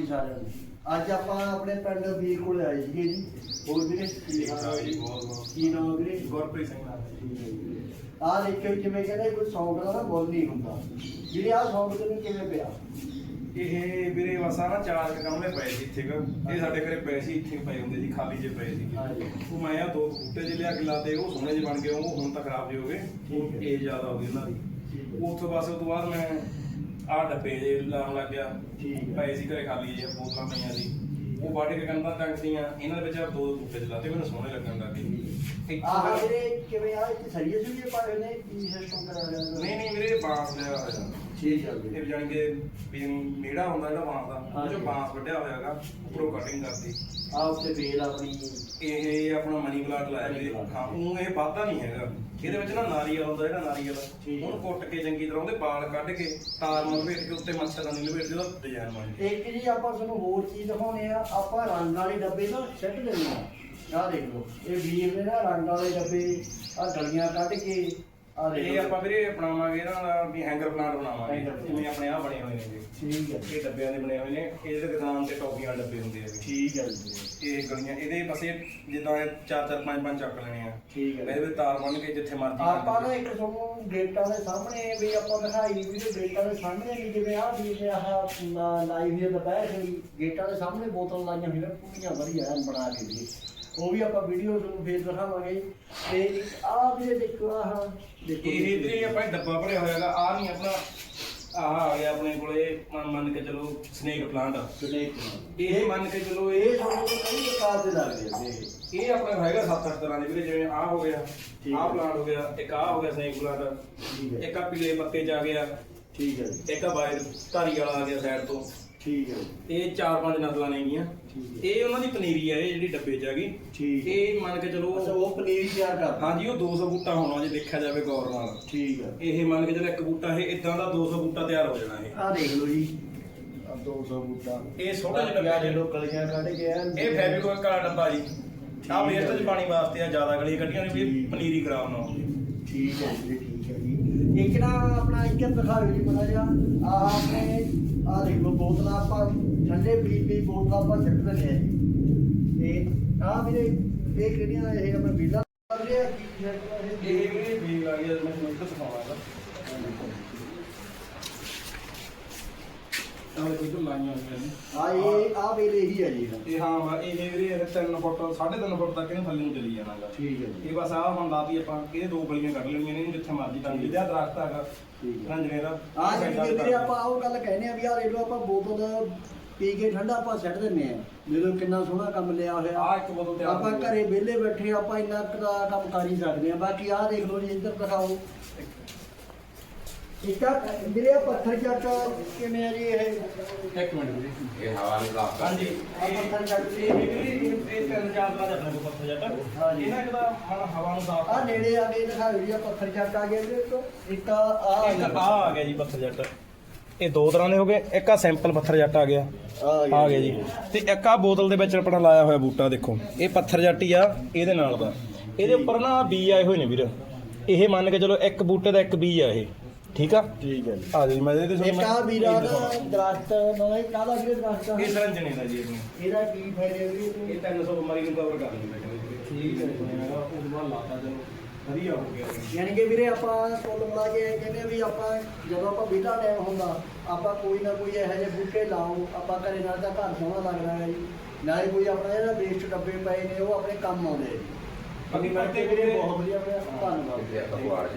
ਜੀ ਸਾਰਿਆਂ ਨੂੰ। ਅੱਜ ਆਪਾਂ ਆਪਣੇ ਪਿੰਡ ਵੀਰ ਕੋਲ ਆਏ ਸੀਗੇ ਜੀ। ਹੋਰ ਵੀਰੇ ਕੀ ਨਾਮ ਵੀਰੇ? ਗੁਰਪ੍ਰੀਤ ਸਿੰਘ ਨਾਲ ਆ ਦੇਖਿਓ ਜਿਵੇਂ ਕਹਿੰਦੇ ਕੋਈ ਸੌਂਗ ਦਾ ਨਾ ਮੁੱਲ ਨਹੀਂ ਹੁੰਦਾ। ਵੀਰੇ ਆ ਸੌਂਗ ਤੈਨੂੰ ਕਿਵੇਂ ਪਿਆ? ਇਹ ਵੀਰੇ ਵਸਾ ਨਾ ਚਾਰ ਕੁ ਕਮਰੇ ਪਏ ਸੀ ਇੱਥੇ ਕੁ। ਇਹ ਸਾਡੇ ਘਰੇ ਪਏ ਸੀ ਇੱਥੇ ਪਏ ਹੁੰਦੇ ਸੀ ਖਾਲੀ ਜੇ ਪਏ ਸੀ ਹਾਂਜੀ। ਉਹ ਮੈਂ ਆ ਦੋ ਬੂਟੇ ਜਿਹੇ ਲਿਆ ਕੇ ਲਾਤੇ ਉਹ ਸੋਹਣੇ ਜਿਹੇ ਬਣ ਗਏ ਉਹ ਹੁਣ ਤਾਂ ਖਰਾਬ ਜਿਹੇ ਹੋ ਗਏ। ਠੀਕ ਹੈ। ਇਹ ਜ਼ਿਆਦਾ ਹੋ ਗਈ ਉਹਨਾਂ ਦੀ। ਉੱਥੋਂ ਬਸ ਉਹ ਤੋਂ ਬਾਅਦ ਮੈਂ ਆਹ ਡੱਬੇ ਜੇ ਲਾਉਣ ਲੱਗ ਗਿਆ। ਠੀਕ ਹੈ। ਪਏ ਸੀ ਘਰੇ ਖਾਲੀ ਜੇ ਬੋਤਲਾਂ ਪਈਆਂ ਸੀ। ਉਹ ਵੱਢ ਕੇ ਕੰਧਾਂ ਟੰਗਦੀਆਂ ਇਹਨਾਂ ਦੇ ਵਿੱਚ ਆਹ ਦੋ ਬੂਟੇ ਚਲਾਤੇ ਮੈਨੂੰ ਸੋਹਣੇ ਲੱਗਣ ਲੱਗ ਗਏ। ਆਹ ਵੀਰੇ ਕਿਵੇਂ ਆ ਇੱਥੇ ਸਰੀਏ ਸੁਰੀਏ ਪਾਏ ਹੋਏ ਨੇ ਕੀ ਸਿਸਟਮ ਕਰਾ ਰਿਹਾ? ਨਹੀਂ ਨਹੀਂ ਵੀਰੇ ਬਾਂਸ ਲਿਆ ਹੋਇਆ ਠੀਕ ਹੈ ਵੀਰੇ ਇਹ ਜਾਣੀ ਕਿ ਵੀ ਮੇੜਾ ਹੁੰਦਾ ਜਿਹੜਾ ਬਾਂਸ ਦਾ ਉਹ ਹਾਂਜੀ। ਚੋਂ ਬਾਂਸ ਵੱਢਿਆ ਹੋਇਆ ਹੈਗਾ ਉੱਪਰੋਂ ਕਟਿੰਗ ਕਰਤੀ ਆ ਉੱਤੇ ਬੇਲ ਆਪਣੀ ਇਹ ਆਪਣਾ ਮਨੀ ਪਲਾਂਟ ਲਾਇਆ Money ਵੀਰੇ plant। ਹਾਂ ਉਹ ਇਹ ਵਾਧਾ ਨਹੀਂ ਹੈਗਾ ਇਹਦੇ ਵਿੱਚ ਨਾ ਨਾਰੀਅਲ ਹੁੰਦਾ ਜਿਹੜਾ ਨਾਰੀਅਲ ਠੀਕ। ਉਹਨੂੰ ਕੁੱਟ ਕੇ ਚੰਗੀ ਤਰ੍ਹਾਂ ਉਹਦੇ ਬਾਲ ਕੱਢ ਕੇ ਤਾਰ ਨਾਲ ਲਪੇਟ ਕੇ ਉੱਤੇ ਮੱਛਰਦਾਨੀ ਲਪੇਟ ਕੇ ਉਹਦਾ ਡਿਜ਼ਾਈਨ ਬਣ ਗਿਆ ਇੱਕ ਜੀ ਆਪਾਂ ਤੁਹਾਨੂੰ ਹੋਰ ਚੀਜ਼ ਦਿਖਾਉਣੇ ਆ ਆਪਾਂ ਰੰਗ ਵਾਲੇ ਡੱਬੇ ਨਾ ਸੈੱਟ ਦਿੰਦੇ ਆ ਆਹ ਦੇਖ ਲਓ ਇਹ ਵੀਰ ਨੇ ਨਾ ਰੰਗ ਵਾਲੇ ਡੱਬੇ ਆ ਗਲੀਆਂ ਕੱਢ ਕੇ ਆ ਇਹ। ਆਪਾਂ ਵੀਰੇ ਬਣਾਵਾਂਗੇ ਇਹਨਾਂ ਦਾ ਵੀ ਹੈਂਗਰ ਪਲਾਂਟ ਬਣਾਵਾਂਗੇ Hanger plant। ਜਿਵੇਂ ਆਪਣੇ ਆ ਬਣੇ ਹੋਏ ਨੇ ਜੀ। ਠੀਕ ਹੈ ਇਹ ਡੱਬਿਆਂ ਦੇ ਬਣੇ ਹੋਏ ਨੇ ਇਹ ਜਿਹੜੇ ਦੁਕਾਨ ਤੇ ਟੋਪੀਆਂ ਵਾਲੇ ਡੱਬੇ ਹੁੰਦੇ ਆ ਠੀਕ ਹੈ ਜੀ। ਇਹ ਗਲੀਆਂ ਇਹਦੇ ਪਾਸੇ ਜਿੱਦਾਂ ਇਹ ਚਾਰ ਚਾਰ ਪੰਜ ਪੰਜ ਚੱਕ ਲੈਣੇ ਆ। ਠੀਕ ਹੈ। ਇਹਦੇ ਵਿੱਚ ਤਾਰ ਬੰਨ ਕੇ ਜਿੱਥੇ ਮਰਜ਼ੀ ਆਪਾਂ ਨਾ ਇੱਕ ਤੁਹਾਨੂੰ ਗੇਟਾਂ ਦੇ ਸਾਹਮਣੇ ਵੀ ਆਪਾਂ ਦਿਖਾਈ ਵੀ ਤੇ ਗੇਟਾਂ ਦੇ ਸਾਹਮਣੇ ਵੀ ਜਿਵੇਂ ਆਹ ਵੀ ਨੇ ਆਹ ਲਾਈਵ ਦੇ ਦੁਪਹਿਰ ਹੋਈ ਗੇਟਾਂ ਦੇ ਸਾਹਮਣੇ ਬੋਤਲ ਲਾਈਆਂ ਹੋਈਆਂ ਪੂਰੀਆਂ ਵਧੀਆ ਐਨ ਬਣਾ ਕੇ ਜੀ। ਉਹ ਵੀ ਆਪਾਂ ਵੀਡੀਓ ਤੁਹਾਨੂੰ ਫੇਰ ਦਿਖਾਵਾਂਗੇ। ਤੇ ਇੱਕ ਆਹ ਵੀ ਦੇਖੋ ਆਹ ਦੇਖੋ ਇਹ ਵੀਰੇ ਆਪਾਂ ਇਹ ਡੱਬਾ ਭਰਿਆ ਹੋਇਆਗਾ ਆ ਨਹੀਂ ਆਪਣਾ ਆਹ ਆ ਗਿਆ ਆਪਣੇ ਕੋਲੇ ਮੰਨ ਮੰਨ ਕੇ ਚਲੋ ਸਨੇਕ ਪਲਾਂਟ ਇਹ ਮੰਨ ਕੇ ਚਲੋ ਇਹ ਤੁਹਾਨੂੰ ਕਈ ਪ੍ਰਕਾਰ ਦੇ ਲੱਗਦੇ ਆ ਇਹ। ਇਹ ਆਪਣਾ ਹੈਗਾ 7-8 ਤਰ੍ਹਾਂ ਦੇ ਵੀਰੇ ਜਿਵੇਂ ਆਹ ਹੋ ਗਿਆ ਹੈ। ਪਲਾਂਟ ਹੋ ਗਿਆ ਇੱਕ ਆਹ ਹੋ ਗਿਆ ਸਨੇਕ ਪਲਾਂਟ ਠੀਕ ਹੈ। ਇੱਕ ਆ ਪੀਲੇ ਪੱਤੇ ਚ ਆ ਗਿਆ ਠੀਕ ਹੈ ਜੀ। ਇੱਕ ਆ ਬਾਇਰ ਧਾਰੀ ਵਾਲਾ ਆ ਗਿਆ ਸਾਈਡ ਤੋਂ। ਠੀਕ ਹੈ। ਇਹ ਚਾਰ ਪੰਜ ਨਸਲਾਂ ਨੇਗੀਆਂ ਠੀਕ ਹੈ। ਇਹ ਉਹਨਾਂ ਦੀ ਪਨੀਰੀ ਹੈ ਇਹ ਜਿਹੜੀ ਡੱਬੇ ਚ ਹੈਗੀ ਠੀਕ ਹੈ। ਇਹ ਮੰਨ ਕੇ ਚਲੋ ਅੱਛਾ ਉਹ ਪਨੀਰ ਤਿਆਰ ਕਰਦਾ ਹਾਂਜੀ ਉਹ 200 ਬੂਟਾ ਹੋਣਾ ਜੇ ਦੇਖਿਆ ਜਾਵੇ ਗੌਰ ਨਾਲ। ਠੀਕ ਹੈ। ਇਹ ਮੰਨ ਕੇ ਚਲੋ ਇੱਕ ਬੂਟਾ ਇਹ ਇਦਾਂ ਦਾ 200 ਬੂਟਾ ਤਿਆਰ ਹੋ ਜਾਣਾ ਇਹ। ਆਹ ਦੇਖ ਲਓ ਜੀ। ਆ 200 ਬੂਟਾ। ਇਹ ਛੋਟਾ ਜਿਹਾ ਡੱਬਾ ਜਿਹੜੇ ਕਲੀਆਂ ਕੱਢ ਕੇ ਐਨ ਇਹ ਫੈਬਰਿਕ ਵਾਲਾ ਡੱਬਾ ਜੀ। ਆਹ ਠੀਕ ਹੈ। ਵੇਸਟ ਚ ਪਾਣੀ ਵਾਸਤੇ ਆ ਜ਼ਿਆਦਾ ਗਲੀ ਕੱਢੀਆਂ ਨੇ ਵੀ ਠੀਕ। ਪਨੀਰੀ ਖਰਾਬ ਨਾ ਹੋਵੇ। ਠੀਕ ਹੈ ਜੀ ਠੀਕ ਹੈ ਜੀ। ਇੱਕ ਨਾ ਆਪਣਾ ਇੱਕ ਦਿਖਾਓ ਜੀ ਬਣਾ ਜਾ ਆ ਆਪਣੇ ਆ ਦੇਖ ਲਓ ਬੋਤਲਾਂ ਆਪਾਂ ਠੰਡੇ ਪੀ ਪੀ ਬੋਤਲਾਂ ਆਪਾਂ ਸਿੱਟ ਦਿੰਦੇ ਆ ਜੀ। ਤੇ ਆ ਵੀਰੇ, ਇਹ ਕਿਹੜੀਆਂ ਇਹ ਆਪਣਾ ਬੀਲਾ ਕਰ ਇਹ ਵੀ ਬੀਜ ਲਾ ਗਿਆ, ਮੈਂ ਤੁਹਾਨੂੰ ਇੱਕ ਸਿਖਾਉਣਾ ਇਹ ਕੋਈ ਲਾਈਆਂ ਹੋਈਆਂ ਨੇ ਆ ਇਹ ਆ ਵੇਲੇ ਹੀ ਹੈ ਜੀ ਇਹ। ਹਾਂ ਵਾ ਇਹ ਵੀਰੇ ਇਹ 3 ਫੁੱਟ 3.5 ਫੁੱਟ ਤੱਕ ਇਹਨੂੰ ਥੱਲੇ ਨੂੰ ਚਲੀ ਜਾਣਾਗਾ ਠੀਕ ਹੈ ਜੀ। ਇਹ ਬਸ ਆਹ ਹੁਣ ਲਾਤੀ ਆਪਾਂ ਇਹ ਦੋ ਗਲੀਆਂ ਕੱਢ ਲੈਣੀਆਂ ਨੇ ਇਹਨੂੰ ਜਿੱਥੇ ਮਰਜ਼ੀ ਟੰਗ ਲਈ। ਦਰਖਤ ਹੈਗਾ ਠੀਕ ਹੈ। ਰੰਜਨੇ ਦਾ ਆ ਜਿਹੜੀ ਵੀਰੇ ਆਪਾਂ ਉਹ ਗੱਲ ਕਹਿੰਦੇ ਆ ਵੀ ਆ ਦੇਖ ਲਓ ਆਪਾਂ ਬੋਤਲ ਪੀ ਕੇ ਠੰਡਾ ਆਪਾਂ ਸਿੱਟ ਦਿੰਨੇ ਆ। ਜਦੋਂ ਕਿੰਨਾ ਸੋਹਣਾ ਕੰਮ ਲਿਆ ਹੋਇਆ। ਆਹ ਇੱਕ ਬੋਤਲ ਤਿਆਰ ਆਪਾਂ। ਘਰੇ ਵਿਹਲੇ ਬੈਠੇ ਆਪਾਂ ਇੰਨਾ ਕੁ ਦਾ ਕੰਮ ਕਰ ਹੀ ਸਕਦੇ ਆ। ਬਾਕੀ ਆਹ ਦੇਖ ਲਓ ਜੀ ਇੱਧਰ ਦਿਖਾਓ। ਇੱਕ ਆ? ਵੀਰੇ ਆਹ ਪੱਥਰ ਚੱਕ? ਕਿਵੇਂ ਆ ਜੀ ਇਹ? ਇੱਕ ਮਿੰਟ ਵੀਰੇ ਇਹ ਹਵਾ ਨੂੰ ਲਾਤਾ ਹਾਂਜੀ। ਆਹ ਇਹ ਪੱਥਰ ਚੱਕ। ਇਹ ਵੀ ਵੀਰੇ ਇਹ ਤਿੰਨ ਚਾਰ ਤਰ੍ਹਾਂ ਦੇ ਆਪਣੇ ਕੋਲ ਪੱਥਰ ਜੱਟ ਹਾਂਜੀ। ਇਹਨਾਂ ਇੱਕ ਤਾਂ ਹੁਣ ਹਵਾ ਨੂੰ ਸਾਫ਼ ਆ ਨੇੜੇ ਆ ਕੇ ਦਿਖਾਓ ਜੀ ਆ ਪੱਥਰ ਚੱਕ ਆ ਗਿਆ ਵੀਰੇ ਤੋਂ ਇੱਕ ਆ ਆ ਇੱਕ ਆ ਆ ਗਿਆ ਜੀ ਪੱਥਰ ਜੱਟ ਇਹ ਦੋ ਤਰ੍ਹਾਂ ਦੇ ਹੋ ਗਏ ਇੱਕ ਆ ਸਿੰਪਲ ਪੱਥਰ ਜੱਟ ਆ ਗਿਆ। ਆ ਗਿਆ ਜੀ। ਤੇ ਇੱਕ ਆ ਬੋਤਲ ਦੇ ਵਿੱਚ ਆਪਣਾ ਲਾਇਆ ਹੋਇਆ ਬੂਟਾ ਦੇਖੋ। ਇਹ ਪੱਥਰ ਜੱਟ ਹੀ ਆ ਇਹਦੇ ਨਾਲ ਦਾ। ਇਹਦੇ ਉੱਪਰ ਨਾ ਬੀਜ ਆਏ ਹੋਏ ਨੇ ਵੀਰ। ਇਹ ਮੰਨ ਕੇ ਚਲੋ ਇੱਕ ਬੂਟੇ ਦਾ ਇੱਕ ਬੀਜ ਆ ਇਹ। ਠੀਕ ਆ? ਠੀਕ ਹੈ ਜੀ। ਆ ਜੀ ਮੈਂ ਇਹਦੇ ਇੱਕ ਆ ਵੀਰਾ ਦਾ ਦਰਖਤ ਨਾ ਇਹ ਕਾਹਦਾ ਵੀਰੇ ਦਰਖਤ? ਇਹ ਸਰੰਜਣੇ ਦਾ ਜੀ ਆਪਣੇ। ਇਹਦਾ ਕੀ ਫਾਇਦਾ ਵੀਰੇ ਇਹ 300 ਬਿਮਾਰੀ ਨੂੰ ਕਵਰ ਕਰ ਲੈਂਦਾ ਠੀਕ ਹੈ ਜੀ। ਉਹ ਬਾਅਦ ਲਾਤਾ ਚਲੋ ਵਧੀਆ ਹੋ ਗਿਆ। ਯਾਨੀ ਕਿ ਵੀਰੇ ਆਪਾਂ ਕੁੱਲ ਮਿਲਾ ਕੇ ਇਹ ਕਹਿੰਦੇ ਆ ਵੀ ਆਪਾਂ ਜਦੋਂ ਆਪਾਂ ਵਿਹਲਾ ਟਾਈਮ ਹੁੰਦਾ ਆਪਾਂ ਕੋਈ ਨਾ ਕੋਈ ਇਹੋ ਜਿਹੇ ਬੂਟੇ ਲਾਓ ਆਪਾਂ ਘਰੇ ਨਾਲ ਤਾਂ ਘਰ ਸੋਹਣਾ ਲੱਗਦਾ ਹੈ ਜੀ। ਨਾਲੇ ਕੋਈ ਆਪਣਾ ਜਿਹੜਾ ਵੇਸਟ ਡੱਬੇ ਪਏ ਨੇ ਉਹ ਆਪਣੇ ਕੰਮ ਆਉਂਦੇ ਆ ਜੀ। ਬਾਕੀ ਵੀਰੇ ਬਹੁਤ ਵਧੀਆ ਹੋਇਆ ਧੰਨਵਾਦ।